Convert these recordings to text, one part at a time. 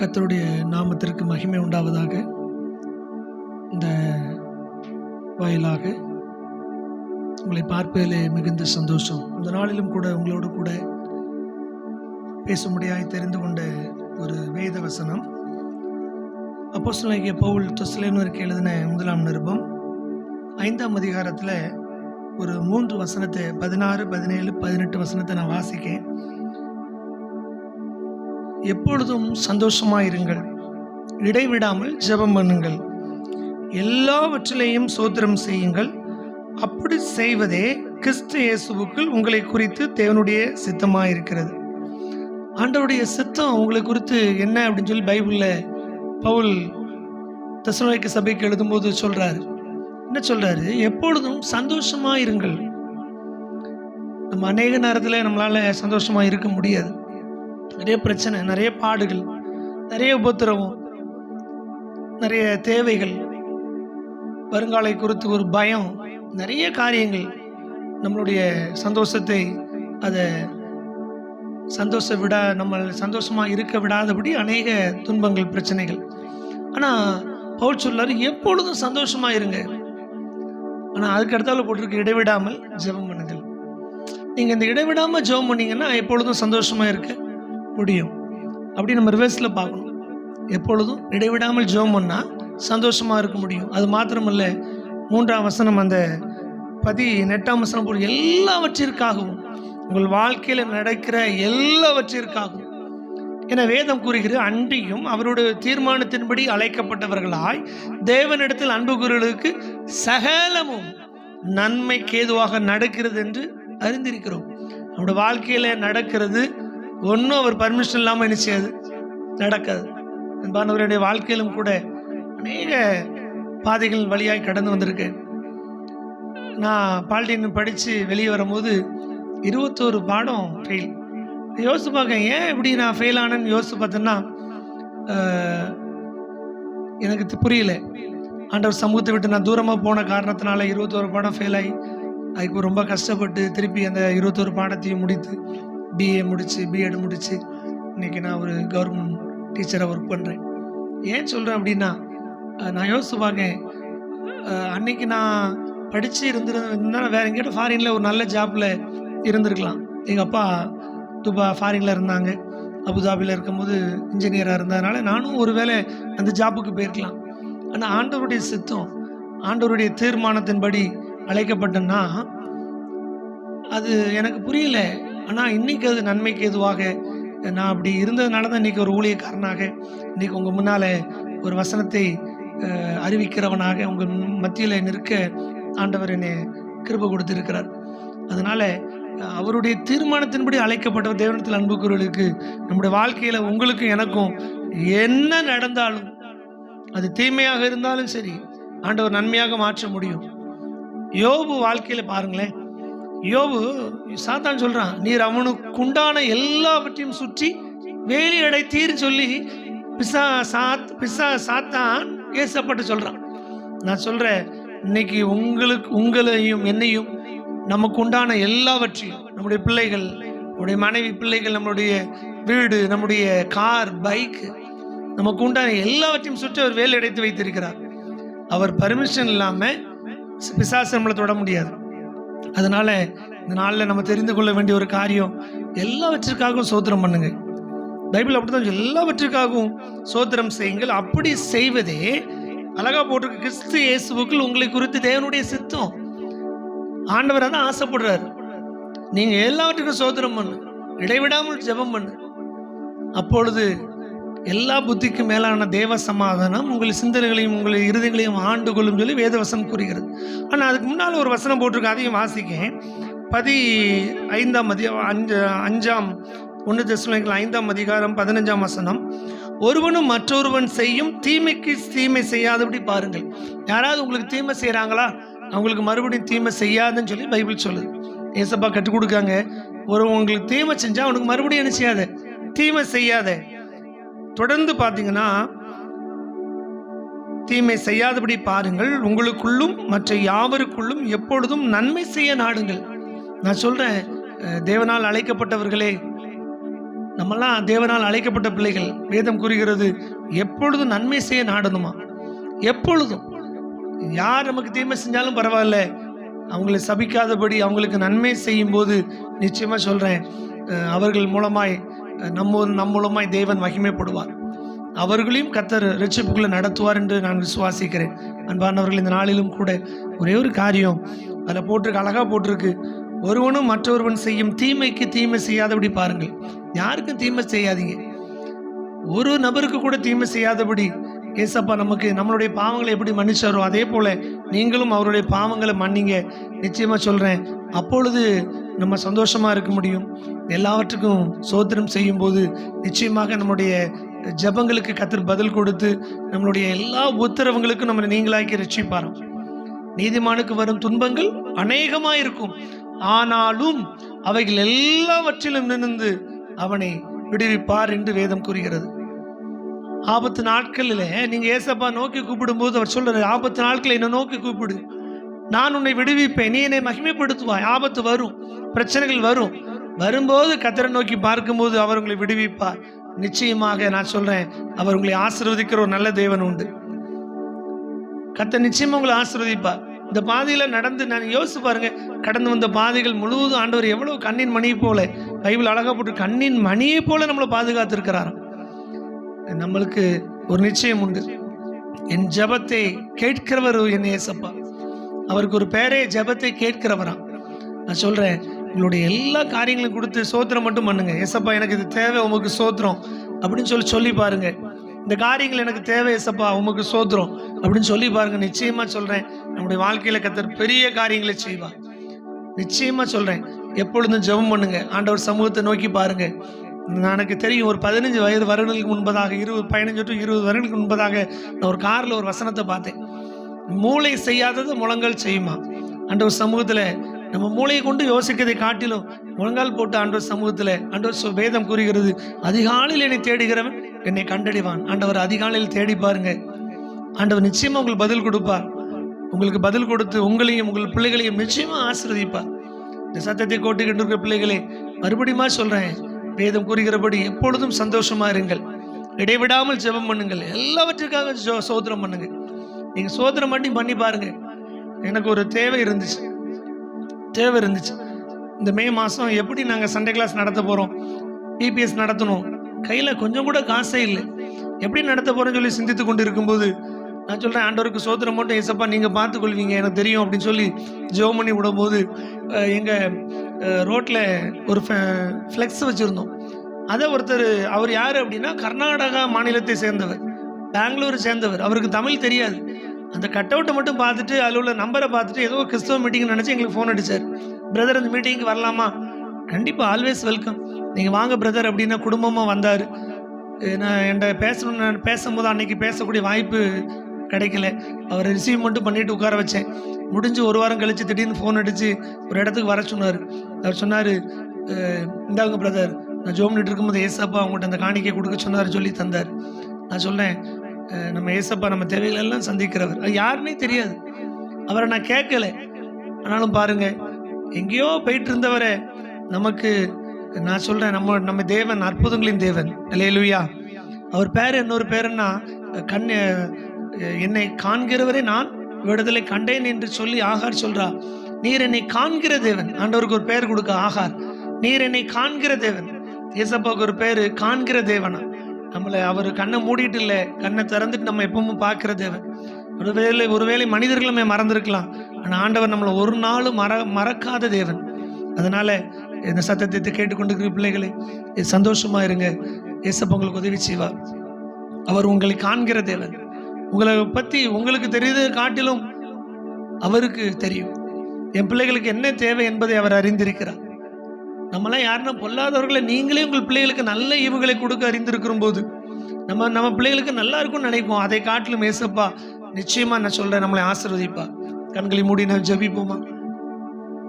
கத்தருடைய நாமத்திற்கு மகிமை உண்டாவதாக இந்த வாயிலாக உங்களை பார்ப்பதிலே மிகுந்த சந்தோஷம். இந்த நாளிலும் கூட உங்களோடு கூட பேசும்படியாய் தெரிந்து கொண்ட ஒரு வேத வசனம். அப்போஸ்தலனாகிய பவுல் தொஸ்லேனருக்கு எழுதின முதலாம் நிருபம் ஐந்தாம் அதிகாரத்தில் ஒரு மூன்று வசனத்தை பதினாறு பதினேழு பதினெட்டு வசனத்தை நான் வாசிக்கேன். எப்பொழுதும் சந்தோஷமாயிருங்கள். இடைவிடாமல் ஜெபம் பண்ணுங்கள். எல்லாவற்றிலேயும் சோத்திரம் செய்யுங்கள். அப்படி செய்வதே கிறிஸ்து இயேசுவுக்குள் உங்களை குறித்து தேவனுடைய சித்தமாக இருக்கிறது ஆண்டவருடைய சித்தம் உங்களை குறித்து என்ன அப்படின்னு சொல்லி பைபிளில் பவுல் தசனோய்க்கு சபைக்கு எழுதும்போது சொல்றாரு. என்ன சொல்றாரு? எப்பொழுதும் சந்தோஷமா இருங்கள் நம்ம அநேக நேரத்தில் நம்மளால சந்தோஷமா இருக்க முடியாது. நிறைய பிரச்சனை நிறைய பாடுகள் நிறைய உபத்திரவம் நிறைய தேவைகள் வருங்காலை குறித்து ஒரு பயம் நிறைய காரியங்கள் நம்மளுடைய சந்தோஷத்தை அதை சந்தோஷ விட நம்ம சந்தோஷமாக இருக்க விடாதபடி அநேக துன்பங்கள் பிரச்சனைகள். ஆனால் பவுல் சொல்லார் எப்பொழுதும் சந்தோஷமாக இருங்க. ஆனால் அதுக்கு அடுத்தால போட்டிருக்கு இடைவிடாமல் ஜெபம் பண்ணுங்கள். நீங்கள் இந்த இடைவிடாமல் ஜெபம் பண்ணீங்கன்னா எப்பொழுதும் சந்தோஷமாக இருக்குது முடியும். அப்படி நம்ம ரிவர்ஸில் பார்க்கணும். எப்பொழுதும் இடைவிடாமல் ஜோம் பண்ணால் சந்தோஷமாக இருக்க முடியும். அது மாத்திரமல்ல மூன்றாம் வசனம் அந்த பதி நெட்டாம் வசனம் போல் எல்லாவற்றிற்காகவும் உங்கள் வாழ்க்கையில் நடக்கிற எல்லாவற்றிற்காகவும். என வேதம் கூறுகிறது அன்றியும் அவருடைய தீர்மானத்தின்படி அழைக்கப்பட்டவர்களாய் தேவனிடத்தில் அன்பு கூறுகளுக்கு சகலமும் நன்மைக்கு ஏதுவாக நடக்கிறது என்று அறிந்திருக்கிறோம். நம்முடைய வாழ்க்கையில் நடக்கிறது ஒன்றும் அவர் பர்மிஷன் இல்லாமல் என்ன செய்யாது? நடக்காது. அன்பானவருடைய வாழ்க்கையிலும் கூட அநேக பாதைகள் வழியாக கடந்து வந்திருக்கேன் நான் பால்டீன் படித்து வெளியே வரும்போது இருபத்தோரு பாடம் ஃபெயில் யோசிச்சு பார்க்க ஏன் இப்படி நான் ஃபெயில் ஆனேன்னு யோசிச்சு பார்த்தேன்னா எனக்கு புரியல. ஆண்டவர் சமூகத்தை விட்டு நான் தூரமாக போன காரணத்தினால இருபத்தோரு பாடம் ஃபெயில் ஆகி அதுக்கு ரொம்ப கஷ்டப்பட்டு திருப்பி அந்த இருபத்தோரு பாடத்தையும் முடித்து பிஏ முடித்து பிஎட் முடித்து இன்னைக்கு நான் ஒரு கவர்மெண்ட் டீச்சராக ஒர்க் பண்ணுறேன் ஏன் சொல்கிறேன் அப்படின்னா நான் யோசிச்சு பார்க்கேன் அன்னைக்கு நான் படித்து இருந்திருந்தா வேறு எங்கேயும் ஃபாரினில் ஒரு நல்ல ஜாப்பில் இருந்திருக்கலாம். எங்கள் அப்பா துபா ஃபாரினில் இருந்தாங்க. அபுதாபியில் இருக்கும்போது இன்ஜினியராக இருந்ததுனால நானும் ஒரு வேளை அந்த ஜாப்புக்கு போயிருக்கலாம். ஆனால் ஆண்டவருடைய சித்தம் ஆண்டவருடைய தீர்மானத்தின்படி அழைக்கப்பட்டேன்னா அது எனக்கு புரியல. ஆனால் இன்னைக்கு அது நன்மைக்கு எதுவாக நான் அப்படி இருந்ததுனால தான் இன்றைக்கி ஒரு ஊழியக்காரனாக இன்னைக்கு உங்கள் முன்னால் ஒரு வசனத்தை அறிவிக்கிறவனாக உங்கள் மத்தியில் நிற்க ஆண்டவர் என்னை கிருப கொடுத்திருக்கிறார். அதனால் அவருடைய தீர்மானத்தின்படி அழைக்கப்பட்ட தேவனத்தில் அன்புக்குறவர்களுக்கு நம்முடைய வாழ்க்கையில் உங்களுக்கும் எனக்கும் என்ன நடந்தாலும் அது தீமையாக இருந்தாலும் சரி ஆண்டவர் நன்மையாக மாற்ற முடியும். யோபு வாழ்க்கையில் பாருங்களேன் யோபு சாத்தான் சொல்கிறான் நீர் அவனுக்குண்டான எல்லாவற்றையும் சுற்றி வேலி அடைத்தீர் சொல்லி பிசா சாத் பிசா சாத்தான் ஏசப்பட்டு சொல்கிறான் நான் சொல்கிறேன் இன்னைக்கு உங்களுக்கு உங்களையும் என்னையும் நமக்கு உண்டான எல்லாவற்றையும் நம்முடைய பிள்ளைகள் நம்முடைய மனைவி பிள்ளைகள் நம்மளுடைய வீடு நம்முடைய கார் பைக் நமக்கு உண்டான எல்லாவற்றையும் சுற்றி அவர் வேலை அடைத்து வைத்திருக்கிறார். அவர் பர்மிஷன் இல்லாமல் பிசாசு நம்மளை தொட முடியாது. அதனால இந்த நாளில் நம்ம தெரிந்து கொள்ள வேண்டிய ஒரு காரியம் எல்லாவற்றிற்காகவும் சோத்திரம் பண்ணுங்க. பைபிள் அப்படிதான் எல்லாவற்றிற்காகவும் சோத்திரம் செய்யுங்கள். அப்படி செய்வதே அழகா போட்டிருக்கு. கிறிஸ்து இயேசுவுக்குள் உங்களை குறித்து தேவனுடைய சித்தம். ஆண்டவர் தான் ஆசைப்படுறாரு. நீங்கள் எல்லாவற்றுக்கும் சோதனம் பண்ணு. இடைவிடாமல் ஜெபம் பண்ணு. அப்பொழுது எல்லா புத்திக்கும் மேலான தேவ சமாதானம் உங்கள் சிந்தனைகளையும் உங்கள் இருதயங்களையும் ஆண்டு கொள்ளும் சொல்லி வேதவசனம் கூறுகிறது. ஆனால் அதுக்கு முன்னால் ஒரு வசனம் போட்டிருக்கு அதையும் வாசிக்கேன் பதி ஐந்தாம் அதி அஞ்சு அஞ்சாம் ஒன்று தசுமைகள் ஐந்தாம் அதிகாரம் பதினஞ்சாம் வசனம். ஒருவனும் மற்றொருவன் செய்யும் தீமைக்கு தீமை செய்யாதபடி பாருங்கள். யாராவது உங்களுக்கு தீமை செய்கிறாங்களா அவங்களுக்கு மறுபடியும் தீமை செய்யாதுன்னு சொல்லி பைபிள் சொல்லுது. ஏசப்பா கற்றுக் கொடுக்காங்க. ஒரு உங்களுக்கு தீமை செஞ்சால் அவனுக்கு மறுபடியும் என்ன செய்யாத? தீமை செய்யாத. தொடர்ந்து பார்த்தீங்கன்னா தீமை செய்யாதபடி பாருங்கள். உங்களுக்குள்ளும் மற்ற யாவருக்குள்ளும் எப்பொழுதும் நன்மை செய்ய நாடுங்கள். நான் சொல்றேன் தேவனால் அழைக்கப்பட்டவர்களே நம்மெல்லாம் தேவனால் அழைக்கப்பட்ட பிள்ளைகள். வேதம் கூறுகிறது எப்பொழுதும் நன்மை செய்ய நாடணுமா? எப்பொழுதும். யார் நமக்கு தீமை செஞ்சாலும் பரவாயில்ல. அவங்களை சபிக்காதபடி அவங்களுக்கு நன்மை செய்யும் போது நிச்சயமாக சொல்கிறேன் அவர்கள் மூலமாய் நம்ம நம் மூலமாய் தேவன் மகிமைப்படுவார். அவர்களையும் கத்தர் ரட்சிப்புக்குள்ளே நடத்துவார் என்று நான் விசுவாசிக்கிறேன். அன்பானவர்கள் இந்த நாளிலும் கூட ஒரே ஒரு காரியம். அதில் போட்டிருக்கு அழகா போட்டிருக்கு. ஒருவனும் மற்றொருவன் செய்யும் தீமைக்கு தீமை செய்யாதபடி பாருங்கள். யாருக்கும் தீமை செய்யாதீங்க. ஒரு நபருக்கு கூட தீமை செய்யாதபடி ஏசப்பா நமக்கு நம்மளுடைய பாவங்களை எப்படி மன்னிச்சாரோ அதே போல் நீங்களும் அவருடைய பாவங்களை மன்னிங்க. நிச்சயமாக சொல்கிறேன் அப்பொழுது நம்ம சந்தோஷமா இருக்க முடியும். எல்லாவற்றுக்கும் சோத்திரம் செய்யும் போது நிச்சயமாக நம்முடைய ஜெபங்களுக்கு கத்தர் பதில் கொடுத்து நம்மளுடைய எல்லா உத்தரவுங்களுக்கும் நம்மளை நீங்களாக்கி ரட்சிப்பாராம். நீதிமானுக்கு வரும் துன்பங்கள் அநேகமாக இருக்கும் ஆனாலும் அவைகள் எல்லாவற்றிலும் நின்று அவனை விடுவிப்பார் என்று வேதம் கூறுகிறது. ஆபத்து நாட்களில் நீங்க ஏசப்பா நோக்கி கூப்பிடும்போது அவர் சொல்றாரு ஆபத்து நாட்களில் என்னை நோக்கி கூப்பிடு. நான் உன்னை விடுவிப்பேன். நீ என்னை மகிமைப்படுத்துவாய். ஆபத்து வரும். பிரச்சனைகள் வரும். வரும்போது கத்தரை நோக்கி பார்க்கும்போது அவர் உங்களை விடுவிப்பார். நிச்சயமாக நான் சொல்றேன் அவர் உங்களை ஆசிர்வதிக்கிற ஒரு நல்ல தேவன் உண்டு. கத்த நிச்சயமா உங்களை ஆசிர்வதிப்பார். இந்த பாதையில நடந்து நான் யோசிச்சு பாருங்க கடந்து வந்த பாதைகள் முழுவதும் ஆண்டவர் எவ்வளவு கண்ணின் மணியை போல பைபிள் அழகா போட்டு கண்ணின் மணியை போல நம்மளை பாதுகாத்திருக்கிறார். நம்மளுக்கு ஒரு நிச்சயம் உண்டு. என் ஜெபத்தை கேட்கிறவர் என் ஏசப்பா அவருக்கு ஒரு பேரே ஜெபத்தை கேட்கிறவராம் நான் சொல்றேன் உங்களுடைய எல்லா காரியங்களும் கொடுத்து சோத்திரம் மட்டும் பண்ணுங்க. ஏசப்பா எனக்கு இது தேவை உமக்கு சோத்திரம். அப்படின்னு சொல்லி சொல்லி பாருங்க. இந்த காரியங்கள் எனக்கு தேவை ஏசப்பா உமக்கு சோத்திரம். அப்படின்னு சொல்லி பாருங்க. நிச்சயமா சொல்றேன். நம்முடைய வாழ்க்கையில கத்தர் பெரிய காரியங்களை செய்வா நிச்சயமா சொல்றேன். எப்பொழுதும் ஜெபம் பண்ணுங்க. ஆண்டவர் சமூகத்தை நோக்கி பாருங்க. எனக்கு தெரியும் ஒரு பதினஞ்சு வயது வருடங்களுக்கு முன்பதாக இருபது பதினஞ்சு டு இருபது வருடங்களுக்கு முன்பதாக நான் ஒரு காரில் ஒரு வசனத்தை பார்த்தேன். மூளை செய்யாதது முழங்கள் செய்யுமா? ஆண்டவர் சமூகத்தில் நம்ம மூளையை கொண்டு யோசிக்கிறதை காட்டிலும் முழங்கால் போட்டு ஆண்டவர் சமூகத்தில் ஆண்டவர் வேதம் கூறுகிறது அதிகாலையில் என்னை தேடுகிறவன் என்னை கண்டடைவான். ஆண்டவர் அதிகாலையில் தேடி பாருங்க. ஆண்டவர் நிச்சயமாக உங்களுக்கு பதில் கொடுப்பார். உங்களுக்கு பதில் கொடுத்து உங்களையும் உங்கள் பிள்ளைகளையும் நிச்சயமாக ஆசீர்வதிப்பார். இந்த சத்தத்தை கோட்டுக்கிட்டு இருக்கிற பிள்ளைகளே மறுபடியுமா சொல்கிறேன் வேதம் கூறுகிறபடி எப்பொழுதும் சந்தோஷமாக இருங்கள். இடைவிடாமல் ஜெபம் பண்ணுங்கள். எல்லாவற்றுக்காக சோதனம் பண்ணுங்கள் நீங்கள் சோதனம் பண்ணி பண்ணி பாருங்கள் எனக்கு ஒரு தேவை இருந்துச்சு. தேவை இருந்துச்சு. இந்த மே மாதம் எப்படி நாங்கள் சண்டே கிளாஸ் நடத்த போகிறோம் பிபிஎஸ் நடத்தணும். கையில் கொஞ்சம் கூட காசே இல்லை. எப்படி நடத்த போகிறேன்னு சொல்லி சிந்தித்து கொண்டு இருக்கும்போது நான் சொல்கிறேன் ஆண்டவருக்கு சோத்திரம் மட்டும் ஏசப்பா நீங்கள் பார்த்து கொள்வீங்க எனக்கு தெரியும் அப்படின்னு சொல்லி ஜெபம் பண்ணி விடும்போது எங்கள் ரோட்டில் ஒரு ஃப்ளெக்ஸ் வச்சுருந்தோம். அதை ஒருத்தர் அவர் யார் அப்படின்னா கர்நாடகா மாநிலத்தை சேர்ந்தவர். பெங்களூர் சேர்ந்தவர். அவருக்கு தமிழ் தெரியாது. அந்த கட் அவுட்டை மட்டும் பார்த்துட்டு அதில் உள்ள நம்பரை பார்த்துட்டு ஏதோ கிறிஸ்தவ மீட்டிங்னு நினச்சி எங்களுக்கு ஃபோன் அடிச்சார். பிரதர் அந்த மீட்டிங்க்கு வரலாமா? கண்டிப்பாக ஆல்வேஸ் வெல்கம் நீங்கள் வாங்க பிரதர் அப்படின்னா குடும்பமாக வந்தார். நான் என்கிட்ட பேசணும்னு பேசும்போது அன்னைக்கு பேசக்கூடிய வாய்ப்பு கிடைக்கல. அவரை ரிசீவ் மட்டும் பண்ணிட்டு உட்கார வச்சேன். முடிஞ்சு ஒரு வாரம் கழித்து திடீர்னு ஃபோன் அடித்து ஒரு இடத்துக்கு வர சொன்னார். அவர் சொன்னார் இந்தாங்க பிரதர் நான் ஜோம் பண்ணிட்டு இருக்கும்போது ஏசப்பா அவங்கள்ட்ட அந்த காணிக்கை கொடுக்க சொன்னார் சொல்லி தந்தார். நான் சொன்னேன் நம்ம ஏசப்பா நம்ம தேவைகள் எல்லாம் சந்திக்கிறவர். அது யாருன்னே தெரியாது. அவரை நான் கேட்கல. ஆனாலும் பாருங்க எங்கேயோ போயிட்டு இருந்தவரை நமக்கு நான் சொல்றேன் நம்ம நம்ம தேவன் அற்புதங்களின் தேவன். அல்லேலூயா அவர் பேர் இன்னொரு பேருன்னா கண் என்னை காண்கிறவரை நான் விடுதலை கண்டேன் என்று சொல்லி ஆகார் சொல்றா. நீர் என்னை காண்கிற தேவன். ஆண்டவருக்கு ஒரு பெயர் கொடுக்க ஆகார். நீர் என்னை காண்கிற தேவன். ஏசப்பாவுக்கு ஒரு பேர் காண்கிற தேவனா? நம்மளை அவர் கண்ணை மூடிட்டு இல்லை கண்ணை திறந்துட்டு நம்ம எப்பவும் பார்க்குற தேவன் ஒருவேளை ஒருவேளை மனிதர்களுமே மறந்துருக்கலாம். ஆனால் ஆண்டவர் நம்மளை ஒரு நாளும் மற மறக்காத தேவன். அதனால இந்த சத்தத்தை கேட்டுக்கொண்டிருக்கிற பிள்ளைகளே இது இருங்க. ஏசப்பா உங்களுக்கு உதவி செய்வார். அவர் உங்களை காண்கிற தேவன். உங்களை பற்றி உங்களுக்கு தெரியுது காட்டிலும் அவருக்கு தெரியும். என் பிள்ளைகளுக்கு என்ன தேவை என்பதை அவர் அறிந்திருக்கிறார். நம்மளாம் யாருன்னா பொல்லாதவர்களை நீங்களே உங்கள் பிள்ளைகளுக்கு நல்ல ஈவுகளை கொடுக்க அறிந்திருக்கிற போது நம்ம நம்ம பிள்ளைகளுக்கு நல்லா இருக்கும்னு நினைப்போம். அதை காட்டிலும் ஏசப்பா நிச்சயமா நான் சொல்றேன் நம்மளை ஆசிர்வதிப்பா. கண்களை மூடி நான் ஜபிப்போமா?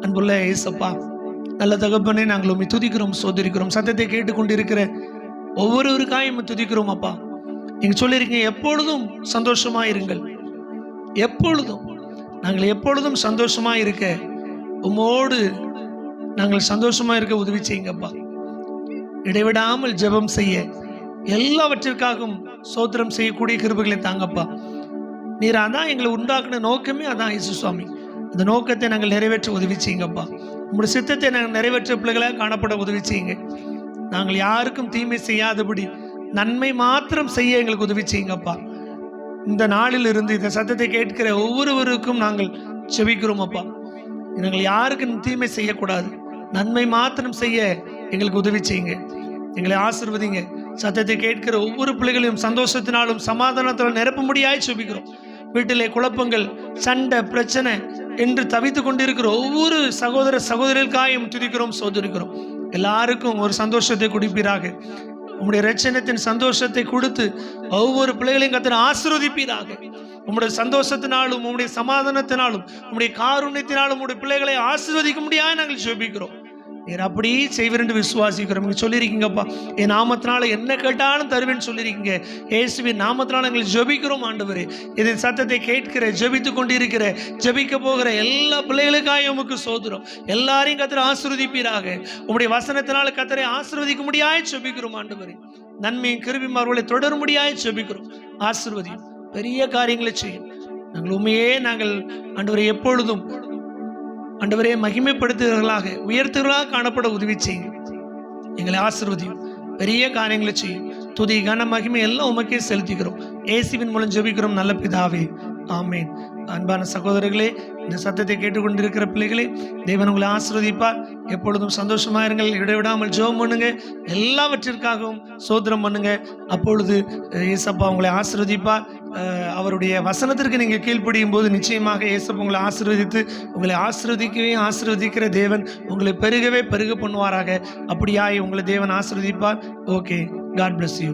அன்புள்ள ஏசப்பா நல்ல தகப்பனே நாங்கள் உண்மை துதிக்கிறோம் சோதரிக்கிறோம். சத்தத்தை கேட்டுக்கொண்டு இருக்கிற ஒவ்வொருவருக்காயும் துதிக்கிறோம் அப்பா. நீங்கள் சொல்லியிருக்கீங்க எப்பொழுதும் சந்தோஷமா இருங்கள். எப்பொழுதும் நாங்கள் எப்பொழுதும் சந்தோஷமா இருக்க உம்மோடு நாங்கள் சந்தோஷமாக இருக்க உதவி செய்யுங்கப்பா. இடைவிடாமல் ஜெபம் செய்ய எல்லாவற்றிற்காகவும் சோத்திரம் செய்யக்கூடிய கிருபுகளை தாங்கப்பா. நீர் அதான் எங்களை உண்டாக்குன நோக்கமே அதான் இயேசு சுவாமி அந்த நோக்கத்தை நாங்கள் நிறைவேற்ற உதவி செய்யுங்கப்பா. உங்களுடைய சித்தத்தை நாங்கள் நிறைவேற்ற பிள்ளைகளாக காணப்பட உதவி செய்யுங்க. நாங்கள் யாருக்கும் தீமை செய்யாதபடி நன்மை மாத்திரம் செய்ய எங்களுக்கு உதவி செய்யுங்கப்பா. இந்த நாளில் இருந்து இந்த சத்தத்தை கேட்கிற ஒவ்வொருவருக்கும் நாங்கள் செபிக்கிறோம் அப்பா நாங்கள் யாருக்கும் தீமை செய்யக்கூடாது. நன்மை மாத்திரம் செய்ய எங்களுக்கு உதவி செய்யுங்க. எங்களை ஆசிர்வதிங்க. சத்தத்தை கேட்கிற ஒவ்வொரு பிள்ளைகளையும் சந்தோஷத்தினாலும் சமாதானத்தாலும் நிரப்ப முடியாய் சுபிக்கிறோம் வீட்டிலே குழப்பங்கள் சண்டை பிரச்சனை என்று தவித்து கொண்டிருக்கிற ஒவ்வொரு சகோதர சகோதரிகளுக்காயும் துதிக்கிறோம் சோதரிக்கிறோம் எல்லாருக்கும் ஒரு சந்தோஷத்தை கொடுப்பீராக. உம்முடைய ரட்சணத்தின் சந்தோஷத்தை கொடுத்து ஒவ்வொரு பிள்ளைகளையும் கத்தனை ஆசிர்வதிப்பீராக. உம்முடைய சந்தோஷத்தினாலும் உம்முடைய சமாதானத்தினாலும் உம்முடைய காருண்யத்தினாலும் உம்முடைய பிள்ளைகளை ஆசிர்வதிக்க முடியாது நாங்கள் ஜெபிக்கிறோம். நீர் அப்படி செய்வீர் என்று விசுவாசிக்கிறோம். நீங்கள் சொல்லியிருக்கீங்கப்பா. என் நாமத்தினால என்ன கேட்டாலும் தருவேன்னு சொல்லியிருக்கீங்க. இயேசுவின் நாமத்தினால எங்களை ஜெபிக்கிறோம் ஆண்டவர். இது சத்தத்தை கேட்கிற ஜபித்து கொண்டிருக்கிற ஜபிக்க போகிற எல்லா பிள்ளைகளுக்காக உமக்கு சோதரம். எல்லாரையும் கத்திர ஆசிர்வதிப்பீராக. உங்களுடைய வசனத்தினால கத்தரை ஆசிர்வதிக்க முடியாய் ஜபிக்கிறோம் ஆண்டவர். நன்மையும் கிருபியும் அவர்களை தொடர முடியாய் ஜபிக்கிறோம். ஆசிர்வதியும். பெரிய காரியங்களை செய்யும். நாங்கள் உண்மையே நாங்கள் ஆண்டவரை எப்பொழுதும் ஆண்டவரே மகிமைப்படுத்துகிறவர்களாக உயர்த்துகிறவர்களாக காணப்பட உதவி செய்யும். எங்களை ஆசிர்வதியும் பெரிய காரியங்களை செய்யும். துதி கன மகிமை எல்லாம் உமக்கே செலுத்துகிறோம். ஏசிவின் மூலம் ஜெபிக்கிறோம். நல்ல பிதாவே ஆமேன். அன்பான சகோதரர்களே இந்த சத்தத்தை கேட்டுக்கொண்டிருக்கிற பிள்ளைகளே தேவன் உங்களை ஆசிர்வதிப்பார். எப்பொழுதும் சந்தோஷமா இருங்கள் இடைவிடாமல் ஜோம் பண்ணுங்க. எல்லாவற்றிற்காகவும் சோதனம் பண்ணுங்க. அப்பொழுது ஏசப்பா உங்களை ஆசிர்வதிப்பார். அவருடைய வசனத்திற்கு நீங்கள் கீழ்ப்படியும் போது நிச்சயமாக இயேசப்பா உங்களை ஆசிர்வதித்து உங்களை ஆசிர்வதிக்கவே ஆசிர்வதிக்கிற தேவன் உங்களை பெருகவே பெருக பண்ணுவாராக. அப்படியாய் உங்களை தேவன் ஆசிர்வதிப்பார். Okay God bless you